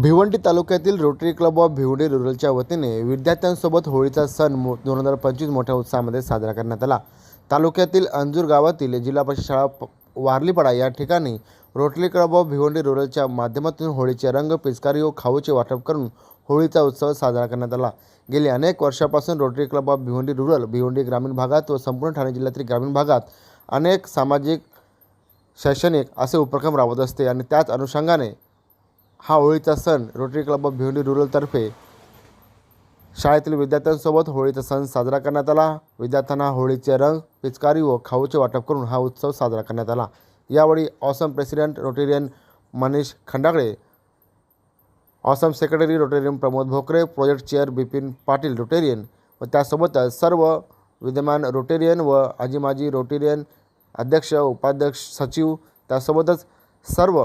भिवंडी तालुक्यातील rotary club of Bhiwandi रुरलच्या वतीने विद्यार्थ्यांसोबत होळीचा सण मो दोन हजार पंचवीस मोठ्या उत्साहामध्ये साजरा करण्यात आला. तालुक्यातील अंजूर गावातील जिल्हा परिषद शाळा प- वारलीपाडा या ठिकाणी रोटरी क्लब ऑफ भिवंडी रुरलच्या माध्यमातून होळीचे रंग पिचकारी व खाऊचे वाटप करून होळीचा उत्सव साजरा करण्यात आला. गेली अनेक वर्षापासून rotary club of Bhiwandi rural Bhiwandi ग्रामीण भागात व संपूर्ण ठाणे जिल्ह्यातील ग्रामीण भागात अनेक सामाजिक शैक्षणिक असे उपक्रम राबवत असते आणि त्याच अनुषंगाने हा होळीचा सण रोटरी क्लब ऑफ भिवंडी रुरलतर्फे शाळेतील विद्यार्थ्यांसोबत होळीचा सण साजरा करण्यात आला. विद्यार्थ्यांना होळीचे रंग पिचकारी व खाऊचे वाटप करून हा उत्सव साजरा करण्यात आला. यावेळी awesome president Rotarian Manish Khandagale awesome secretary Rotarian Pramod Bhokare project chair Bipin Patil Rotarian व त्यासोबतच सर्व विद्यमान रोटेरियन व आजी माजी रोटेरियन अध्यक्ष उपाध्यक्ष सचिव त्यासोबतच सर्व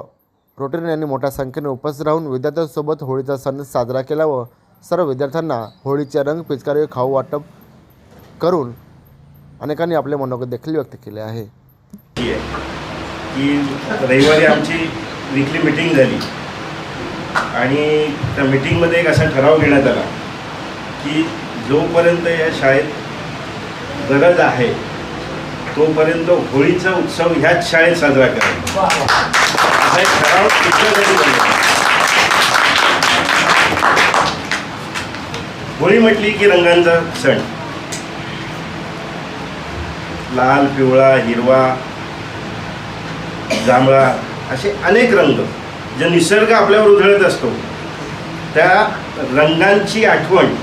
रोटरी यांनी मोठ्या संख्येने उपस्थित राहून विद्यार्थ्यांसोबत होळीचा सण साजरा केला व सर्व विद्यार्थ्यांना होळीचे रंग पिचकारी खाऊ वाटप करून अनेकांनी आपले मनोगत देखील व्यक्त केले आहे. आहे की रविवारी आमची विकली मिटिंग झाली. आणि त्या मिटिंगमध्ये एक असा ठराव घेण्यात आला की जोपर्यंत या शाळेत गरज आहे तोपर्यंत होळीचा उत्सव ह्याच शाळेत साजरा करावा. असा एक ठराव बनला होळी म्हटली की रंगांचा सण. लाल पिवळा हिरवा जांभळा असे अनेक रंग जे निसर्ग आपल्यावर उधळत असतो. त्या रंगांची आठवण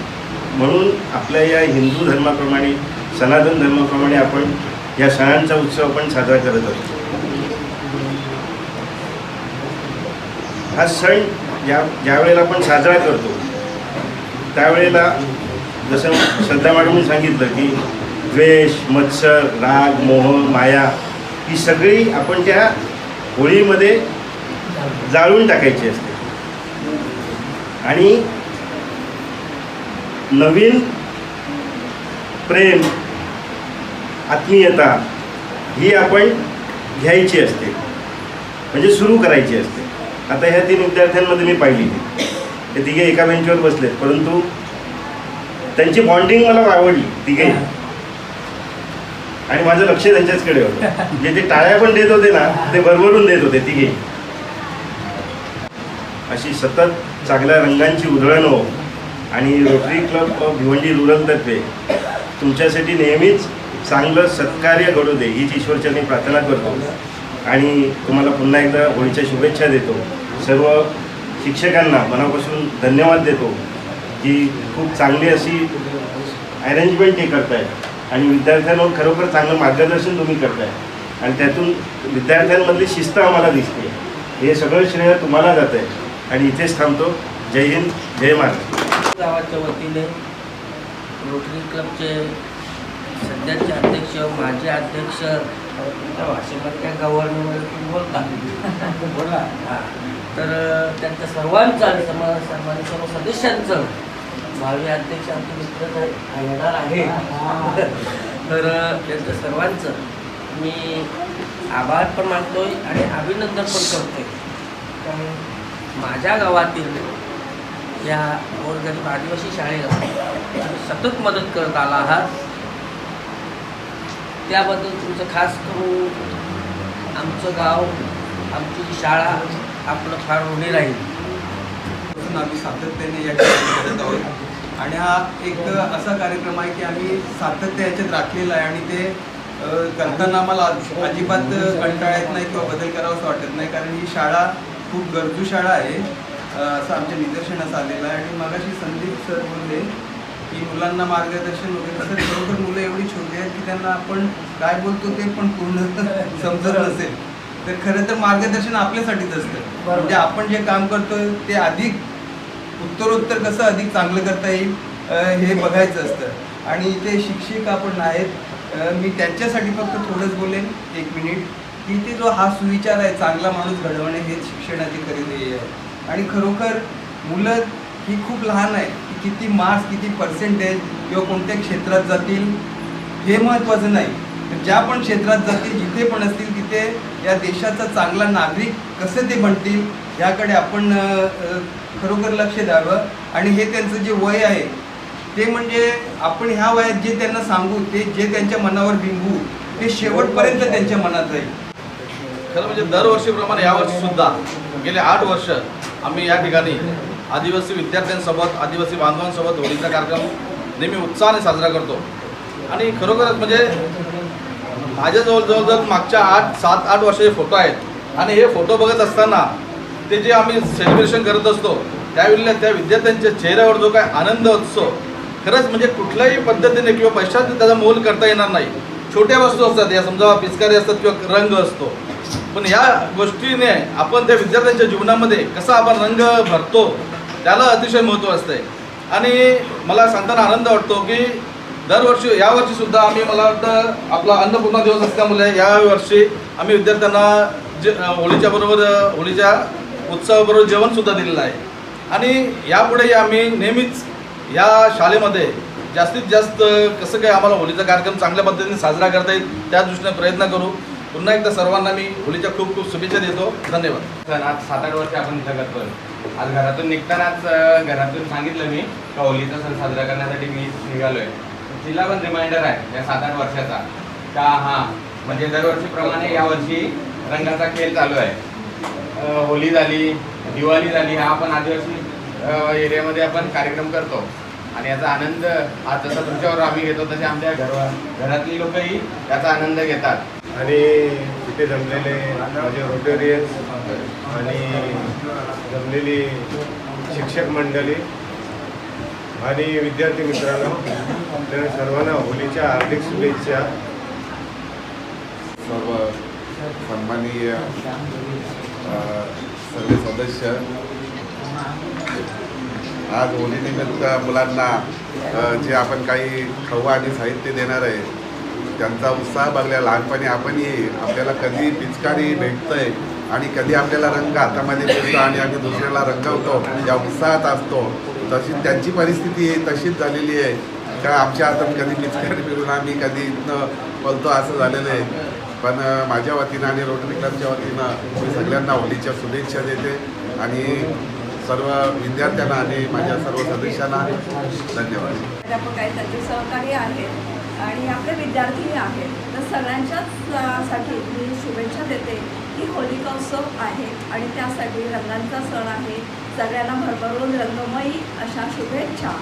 म्हणून आपल्या या हिंदू धर्माप्रमाणे सनातन धर्माप्रमाणे आपण या सणांचा उत्सव आपण साजरा करत असतो. हा सण ज्या ज्यावेळेला आपण साजरा करतो त्यावेळेला जसं श्रद्धा मॅडमने सांगितलं की द्वेष मत्सर राग मोह माया ही सगळी आपण त्या होळीमध्ये जाळून टाकायची असते. आणि नवीन प्रेम आत्मीयता ही आपण घ्यायची असते म्हणजे सुरू करायची असते. आता ह्या तीन विद्यार्थ्यांमध्ये मी पाहिली. ते तिघे एका बेंचवर बसलेत. परंतु त्यांची बॉन्डिंग मला आवडली तिघे. आणि माझं लक्ष त्यांच्याचकडे होतं. जे ते टाळ्या पण देत होते ना ते भरभरून देत होते तिघे. अशी सतत चांगल्या रंगांची उधळण हो आणि रोटरी क्लब ऑफ भिवंडी रुरलतर्फे तुमच्यासाठी नेहमीच चांगलं सत्कार्य घडू दे हीच ईश्वरचरणी प्रार्थना करतो. आणि तुम्हाला पुन्हा एकदा होळीच्या शुभेच्छा देतो. सर्व शिक्षकांना मनापासून धन्यवाद देतो की खूप चांगली अशी अरेंजमेंट हे करताय. आणि विद्यार्थ्यांवर खरोखर चांगलं मार्गदर्शन तुम्ही करताय. आणि त्यातून विद्यार्थ्यांमधली शिस्त आम्हाला दिसते. हे सगळं श्रेय तुम्हाला जात आहे. आणि इथेच थांबतो. जय हिंद जय महाराज गावाच्या वतीने रोटरी क्लबचे सध्याचे अध्यक्ष माजी अध्यक्ष तुमच्या भाषेमध्ये त्या तुम्ही बोलता बोला. हां. तर त्यांच्या सर्वांचं आणि समाज समाज सर्व सदस्यांचं भावी अध्यक्ष आमचे मित्र येणार आहे तर अ, त्यांच्या सर्वांचं मी आभार पण मानतोय आणि अभिनंदन पण करतोय. कारण माझ्या गावातील या गोरगरीब आदिवासी शाळेला सतत मदत करत आला आहात. त्याबद्दल तुमचं खास करून आमचं गाव आमची शाळा आपलं फार ऋणी राहील. आम्ही सातत्याने या ठिकाणी करत आहोत. आणि हा एक असा कार्यक्रम आहे की आम्ही सातत्य याच्यात राखलेला आहे आणि ते करताना आम्हाला अजिबात कंटाळा येत नाही किंवा बदल करावासं वाटत नाही. कारण ही शाळा खूप गरजू शाळा आहे. असं आमच्या निदर्शनास आलेलं आहे. आणि मगाशी संदीप सर बोलले की मुलांना मार्गदर्शन वगैरे तर खरोखर मुलं एवढी छोटी आहेत की त्यांना आपण काय बोलतो ते पण पूर्ण समजत नसेल. तर खरं तर मार्गदर्शन आपल्यासाठीच असतं. म्हणजे आपण जे काम करतोय ते अधिक उत्तरोत्तर कसं अधिक चांगलं करता येईल हे बघायचं असतं. आणि इथे शिक्षक आपण आहेत. मी त्यांच्यासाठी फक्त थोडंच बोलेन. एक मिनिट. की ते जो हा सुविचार आहे चांगला माणूस घडवणे हेच शिक्षणाचे खरे ध्येय आहे. आणि खरोखर मुलं ही खूप लहान आहे की किती मार्क्स किती पर्सेंटेज किंवा कोणत्या क्षेत्रात जातील हे महत्त्वाचं नाही. ज्या पण क्षेत्रात जातील जिथे पण असतील तिथे या देशाचा चांगला नागरिक कसे ते बनतील ह्याकडे आपण खरोखर लक्ष द्यावं. आणि हे त्यांचं जे वय आहे ते म्हणजे आपण ह्या वयात जे त्यांना सांगू ते जे त्यांच्या मनावर बिंबू ते शेवटपर्यंत त्यांच्या मनात जाईल खरं म्हणजे दरवर्षीप्रमाणे यावर्षी सुद्धा गेले आठ वर्ष आम्ही या ठिकाणी आदिवासी विद्यार्थ्यांसोबत आदिवासी बांधवांसोबत होळीचा कार्यक्रम नेहमी उत्साहाने साजरा करतो. आणि खरोखरच म्हणजे माझ्याजवळ जवळजवळ मागच्या आठ सात आठ वर्षाचे फोटो आहेत आणि हे फोटो बघत असताना ते जे आम्ही सेलिब्रेशन करत असतो त्यावेळेला त्या विद्यार्थ्यांच्या चेहऱ्यावर जो काय आनंद असतो खरंच म्हणजे कुठल्याही पद्धतीने किंवा पैशात त्याचा मोल करता येणार नाही. छोट्या वस्तू असतात या समजा पिचकारी असतात किंवा रंग असतो. पण या गोष्टीने आपण त्या विद्यार्थ्यांच्या जीवनामध्ये कसा आपण रंग भरतो त्याला अतिशय महत्त्व असतं आणि मला सांगताना आनंद वाटतो की दरवर्षी यावर्षी सुद्धा आम्ही मला वाटतं आपला अन्नपूर्णा दिवस असल्यामुळे यावर्षी आम्ही विद्यार्थ्यांना जे होळीच्या बरोबर होळीच्या उत्सवाबरोबर जेवणसुद्धा दिलेलं आहे. आणि यापुढेही आम्ही नेहमीच या शाळेमध्ये जास्तीत जास्त कसं काय आम्हाला होळीचा कार्यक्रम चांगल्या पद्धतीने साजरा करता येईल त्या दृष्टीने प्रयत्न करू. पुन्हा एकदा सर्वांना मी होळीच्या खूप खूप शुभेच्छा देतो. धन्यवाद. सण आज सात आठ वर्ष आपण इथं करतो आज घरातून निघतानाच घरातून सांगितलं मी का होलीचा सण साजरा करण्यासाठी मी निघालोय. तिला पण रिमाइंडर आहे या सात आठ वर्षाचा. का हां म्हणजे दरवर्षीप्रमाणे यावर्षी रंगाचा खेळ चालू आहे. होली होळी झाली दिवाळी झाली हा आपण आदिवासी एरियामध्ये आपण कार्यक्रम करतो. आणि याचा आनंद आज जसा तुमच्यावर आम्ही घेतो तसे आमच्या घर घरातली लोकही याचा आनंद घेतात. आणि तिथे जमलेले माझे रोटेरियन्स आणि जमलेली शिक्षक मंडळी आणि विद्यार्थी मित्रांनो आपल्या सर्वांना होलीच्या हार्दिक शुभेच्छा. सर्व सन्माननीय सर्व सदस्य. आज होलीनिमित्त मुलांना जे आपण काही खवा आणि साहित्य देणार आहे त्यांचा उत्साह बघल्या लहानपणी आपणही आपल्याला कधी पिचकारी भेटतंय आणि कधी आपल्याला रंग हातामध्ये मिळतो आणि आम्ही दुसऱ्याला रंगवतो ज्या उत्साहात असतो. तशी त्यांची परिस्थिती तशीच झालेली आहे. का आमच्या हातात कधी पिचकारी मिळून आम्ही कधी इथनं बोलतो असं झालेलं आहे. पण माझ्या वतीनं आणि रोटरी क्लबच्या वतीनं मी सगळ्यांना होलीच्या शुभेच्छा देते आणि सर्व विद्यार्थ्यांना आणि माझ्या सर्व सदस्यांना धन्यवाद. अध्यापक आहेत त्यांचे सहकारी आहेत आणि आपले विद्यार्थीही आहेत. तर सगळ्यांच्याच साठी मी शुभेच्छा देते की होलिका उत्सव आहे आणि त्यासाठी रंगांचा सण आहे. सगळ्यांना भरभरून रंगमयी अशा शुभेच्छा.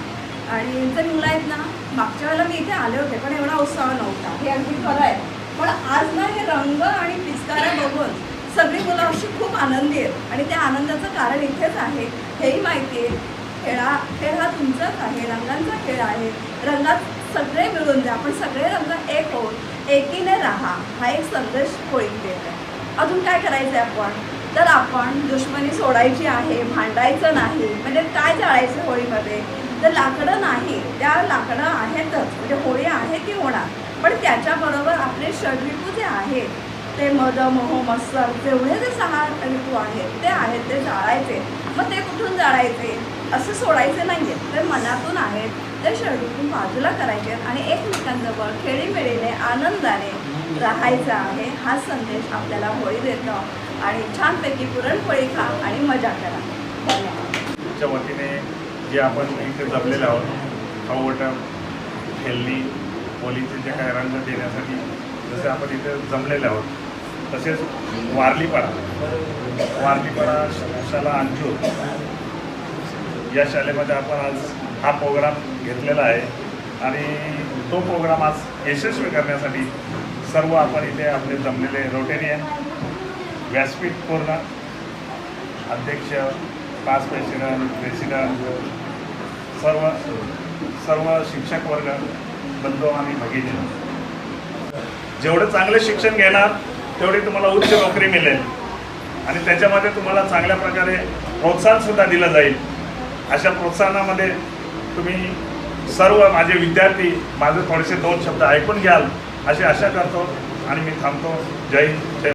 आणि तर मुलं आहेत ना मागच्या वेळेला मी इथे आले होते पण एवढा उत्साह नव्हता. हे अगदी खरं आहे. पण आज ना हे रंग आणि पिचकाऱ्या बघून सगळी मुलं अशी खूप आनंदी आहेत. आणि त्या आनंदाचं कारण इथेच आहे. हेही माहिती आहे. खेळा खेळ हा तुमचाच आहे. रंगांचा खेळ आहे. रंगात सगळे मिळून द्या आपण सगळे रंग एक होऊन एकीने राहा. हा एक संदेश होळी देत आहे अजून काय करायचं आहे आपण? तर आपण दुश्मनी सोडायची आहे भांडायचं नाही. म्हणजे काय जाळायचं होळीमध्ये? तर लाकडं नाही. त्या लाकडं आहेतच. म्हणजे होळी आहे ती होणार? पण त्याच्याबरोबर आपले षडरिपू जे आहेत ते मद मोह मत्सर जेवढे जे सहा ऋतू आहेत ते आहेत ते जाळायचे. मग ते कुठून जाळायचे? असे सोडायचे नाही आहेत ते मनातून आहेत ते शरीरातून बाजूला करायचे आहेत आणि एकमेकांजवळ खेळीमेळीने आनंदाने राहायचं आहे. हा संदेश आपल्याला होळी देतो. आणि छानपैकी पुरणपोळी खा आणि मजा करा. तुमच्या वतीने जे आपण इथे जमलेले आहोत खाऊवटं खेळणी होलीचे जे काय रंग देण्यासाठी जसे आपण इथे जमलेले आहोत तसेच वारलीपाडा. वारलीपाडा शाला अंजूर या शाळेमध्ये आपण आज हा प्रोग्राम घेतलेला आहे. आणि तो प्रोग्राम आज यशस्वी करण्यासाठी सर्व आपण इथे आपले जमलेले रोटेरियन व्यासपीठ पूर्ण अध्यक्ष पास प्रेसिडेंट प्रेसिडेंट सर्व सर्व शिक्षक वर्ग बंधू आणि भगिनी. जेवढं चांगलं शिक्षण घेणार तेवढी तुम्हाला उच्च नोकरी मिळेल. आणि त्याच्यामध्ये तुम्हाला चांगल्या प्रकारे प्रोत्साहनसुद्धा दिलं जाईल. अशा प्रोत्साहनामध्ये तुम्ही सर्व माझे विद्यार्थी माझे थोडेसे दोन शब्द ऐकून घ्याल. अशी आशा करतो आणि मी थांबतो. जय जय